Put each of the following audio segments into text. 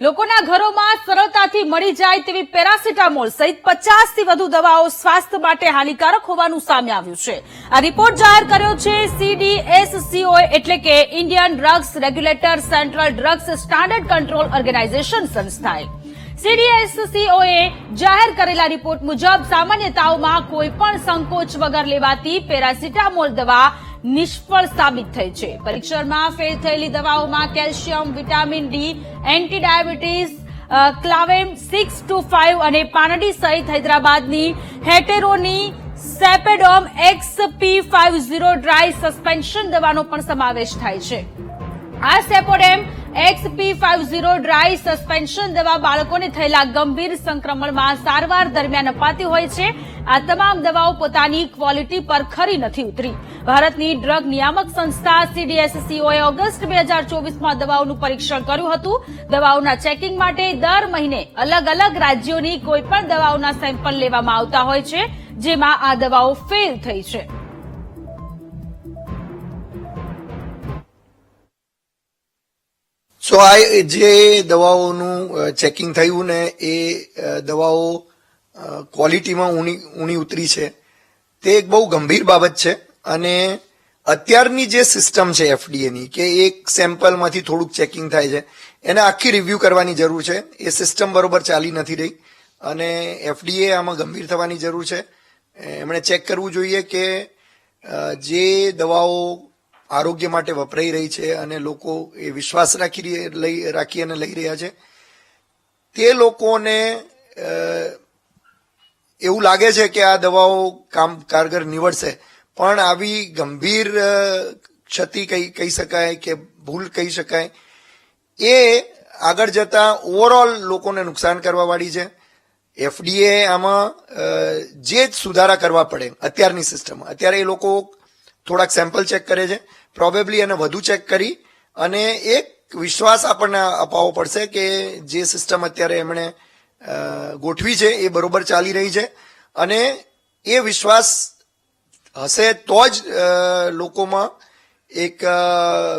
લોકોના ઘરોમાં સરળતાથી મળી જાય તેવી પેરાસિટામોલ સહિત પચાસથી વધુ દવાઓ સ્વાસ્થ્ય માટે હાનિકારક હોવાનું સામે આવ્યું છે. આ રિપોર્ટ જાહેર કર્યો છે સીડીએસસીઓ એટલે કે Indian drugs regulator central drugs standard control organisation સંસ્થાએ. સીડીએસસીઓએ જાહેર કરેલા રિપોર્ટ મુજબ સામાન્ય તાવમાં કોઈ સંકોચ વગર લેવાતી પેરાસિટામોલ દવા નિષ્ફળ સાબિત થઈ છે. પરીક્ષણમાં ફેલ થયેલી દવાઓમાં calcium, vitamin D anti diabetes Clavam six two five અને પાનડી સહિત હૈદરાબાદની હેટેરોની Cepodem X P five zero dry suspension દવાનો પણ સમાવેશ થાય છે. આ Cepodem XP five zero dry suspension દવા બાળકોને થયેલા ગંભીર સંક્રમણમાં સારવાર દરમિયાન અપાતી હોય છે. આ તમામ દવાઓ પોતાની ક્વોલિટી પર ખરી નથી ઉતરી. ભારતની ડ્રગ નિયામક સંસ્થા સીડીએસસીઓએ ઓગસ્ટ બે હજાર ચોવીસમાં દવાઓનું પરીક્ષણ કર્યું હતું. દવાઓના ચેકિંગ માટે દર મહિને અલગ અલગ રાજ્યોની કોઈપણ દવાઓના સેમ્પલ લેવામાં આવતા હોય છે, જેમાં આ દવાઓ ફેલ થઈ છે. સો આ જે દવાઓનું ચેકિંગ થયું ને, એ દવાઓ ક્વોલિટીમાં ઊણી ઊણી ઉતરી છે. તે એક બહુ ગંભીર બાબત છે અને અત્યારની જે સિસ્ટમ છે એફડીએની કે એક સેમ્પલમાંથી થોડુંક ચેકિંગ થાય છે, એને આખી રિવ્યૂ કરવાની જરૂર છે. એ સિસ્ટમ બરોબર ચાલી નથી રહી અને એફડીએ આમાં ગંભીર થવાની જરૂર છે. એમણે ચેક કરવું જોઈએ કે જે દવાઓ આરોગ્ય માટે વપરાઈ રહી છે અને લોકો એ વિશ્વાસ રાખી લઈ, રાખી અને લઈ રહ્યા છે. તે લોકોને એવું લાગે છે કે આ દવાઓ કામ કારગર નીવડશે, પણ આવી ગંભીર ક્ષતિ કહી કહી શકાય કે ભૂલ કહી શકાય, એ આગળ જતા ઓવરઓલ લોકોને નુકસાન કરવા વાળી છે. એફડીએ આમાં જે જ સુધારા કરવા પડે અત્યારની સિસ્ટમ અત્યારે એ લોકો થોડાક સેમ્પલ ચેક કરે છે પ્રોબેબલી એને વધુ ચેક કરી અને એક વિશ્વાસ આપણને અપાવવો પડશે કે જે સિસ્ટમ અત્યારે એમણે ગોઠવી છે એ બરોબર ચાલી રહી છે. અને એ વિશ્વાસ હશે તો જ લોકોમાં એક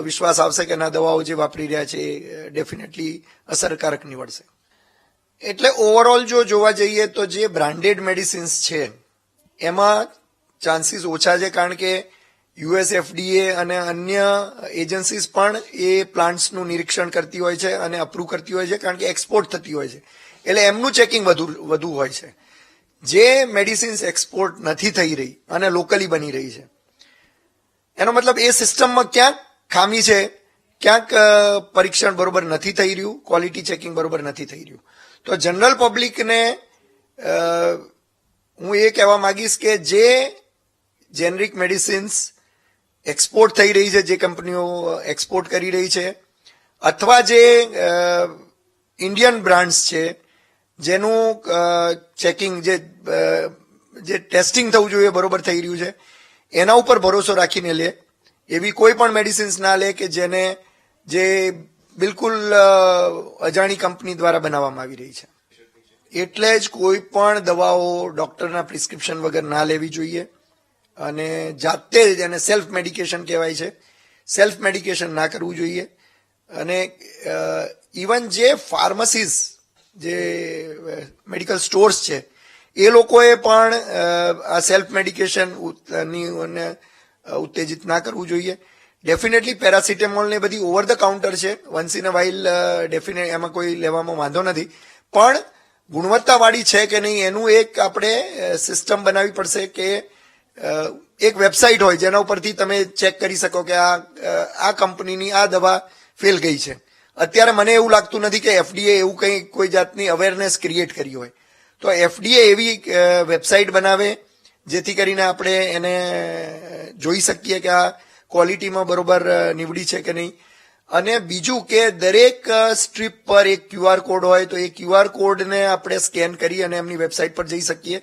વિશ્વાસ આવશે કે ના, દવાઓ જે વાપરી રહ્યા છે એ ડેફિનેટલી અસરકારક નીવડશે. એટલે ઓવરઓલ જો જોવા જઈએ તો જે બ્રાન્ડેડ મેડિસિન્સ છે, એમાં ચાન્સીસ ઓછા છે કારણ કે યુએસ એફડીએ અને અન્ય એજન્સીસ પણ એ પ્લાન્ટ્સનું નિરીક્ષણ કરતી હોય છે અને અપ્રૂવ કરતી હોય છે, કારણ કે એક્સપોર્ટ થતી હોય છે. એટલે એમનું ચેકિંગ વધુ વધુ હોય છે. જે મેડિસિન્સ એક્સપોર્ટ નથી થઈ રહી અને લોકલી બની રહી છે. એનો મતલબ એ સિસ્ટમમાં ક્યાંક ખામી છે, ક્યાંક પરીક્ષણ બરોબર નથી થઈ રહ્યું ક્વોલિટી ચેકિંગ બરોબર નથી થઈ રહ્યું. તો જનરલ પબ્લિકને હું એ કહેવા માંગીશ કે જે જેનરિક મેડિસિન્સ એક્સપોર્ટ થઈ રહી છે, જે કંપનીઓ એક્સપોર્ટ કરી રહી છે. અથવા જે ઇન્ડિયન બ્રાન્ડ્સ છે, જેનું ચેકિંગ જે જે ટેસ્ટિંગ થવું જોઈએ, બરોબર થઈ રહ્યું છે. એના ઉપર ભરોસો રાખીને લે. એવી કોઈ પણ મેડિસિન્સ ના લે કે જેને, જે બિલકુલ અજાણી કંપની દ્વારા બનાવવામાં આવી રહી છે. એટલે જ કોઈ પણ દવાઓ ડોક્ટરના પ્રિસ્ક્રિપ્શન વગર ના લેવી જોઈએ. અને જાતે જ એને સેલ્ફ મેડિકેશન કહેવાય છે. સેલ્ફ મેડિકેશન ના કરવું જોઈએ. અને ઇવન જે ફાર્મસીસ જે મેડિકલ સ્ટોર્સ છે, એ લોકોએ પણ આ સેલ્ફ મેડિકેશનની ઉત્તેજિત ના કરવું જોઈએ. ડેફિનેટલી પેરાસિટેમોલ ને બધી ઓવર ધ કાઉન્ટર છે. Once in a while definite એમાં કોઈ લેવામાં વાંધો નથી. પણ ગુણવત્તાવાળી છે કે નહીં, એનું એક આપણે સિસ્ટમ બનાવવી પડશે કે એક વેબસાઇટ હોય જેના ઉપરથી તમે ચેક કરી શકો કે આ આ કંપનીની આ દવા ફેલ ગઈ છે. અત્યારે મને એવું લાગતું નથી કે એફડીએ એવું કંઈ કોઈ જાતની અવેરનેસ ક્રિએટ કરી હોય. તો એફડીએ એવી વેબસાઇટ બનાવે જેથી કરીને આપણે એને જોઈ શકીએ કે આ ક્વોલિટીમાં બરોબર નીવડી છે કે નહીં. અને બીજું કે દરેક સ્ટ્રીપ પર એક ક્યુઆર કોડ હોય તો એ ક્યુઆર કોડને આપણે સ્કેન કરી અને એમની વેબસાઇટ પર જઈ શકીએ.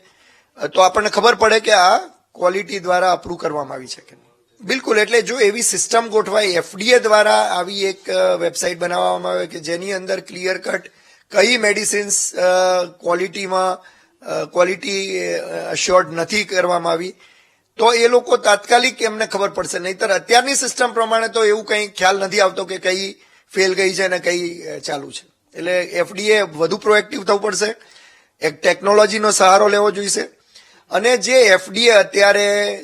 તો આપણને ખબર પડે કે આ ક્વોલિટી દ્વારા અપ્રૂવ કરવામાં આવી છે કે નહીં. બિલકુલ, એટલે જો એવી સિસ્ટમ ગોઠવાય એફડીએ દ્વારા આવી એક વેબસાઇટ બનાવવામાં આવે કે જેની અંદર ક્લિયર કટ કઈ મેડિસિન્સ ક્વોલિટીમાં ક્વોલિટી અશ્યોર્ડ નથી કરવામાં આવી, તો એ લોકો તાત્કાલિક એમને ખબર પડશે. નહીતર અત્યારની સિસ્ટમ પ્રમાણે તો એવું કંઈ ખ્યાલ નથી આવતો કે કઈ ફેલ ગઈ છે અને કઈ ચાલુ છે. એટલે એફડીએ વધુ પ્રોએક્ટિવ થવું પડશે. એક ટેકનોલોજીનો સહારો લેવો જોઈશે. અને જે એફડીએ અત્યારે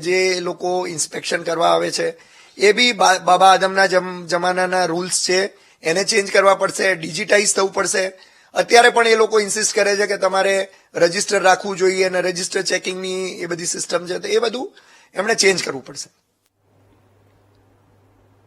જે લોકો ઇન્સ્પેક્શન કરવા આવે છે, એ બી, બાબા આદમના જમ- જમાનાના રૂલ્સ છે, એને ચેન્જ કરવા પડશે, ડિજિટાઇઝ થવું પડશે. અત્યારે પણ એ લોકો ઇન્સિસ્ટ કરે છે કે તમારે રજિસ્ટર રાખવું જોઈએ અને રજિસ્ટર ચેકિંગની એ બધી સિસ્ટમ છે, તો એ બધું એમણે ચેન્જ કરવું પડશે.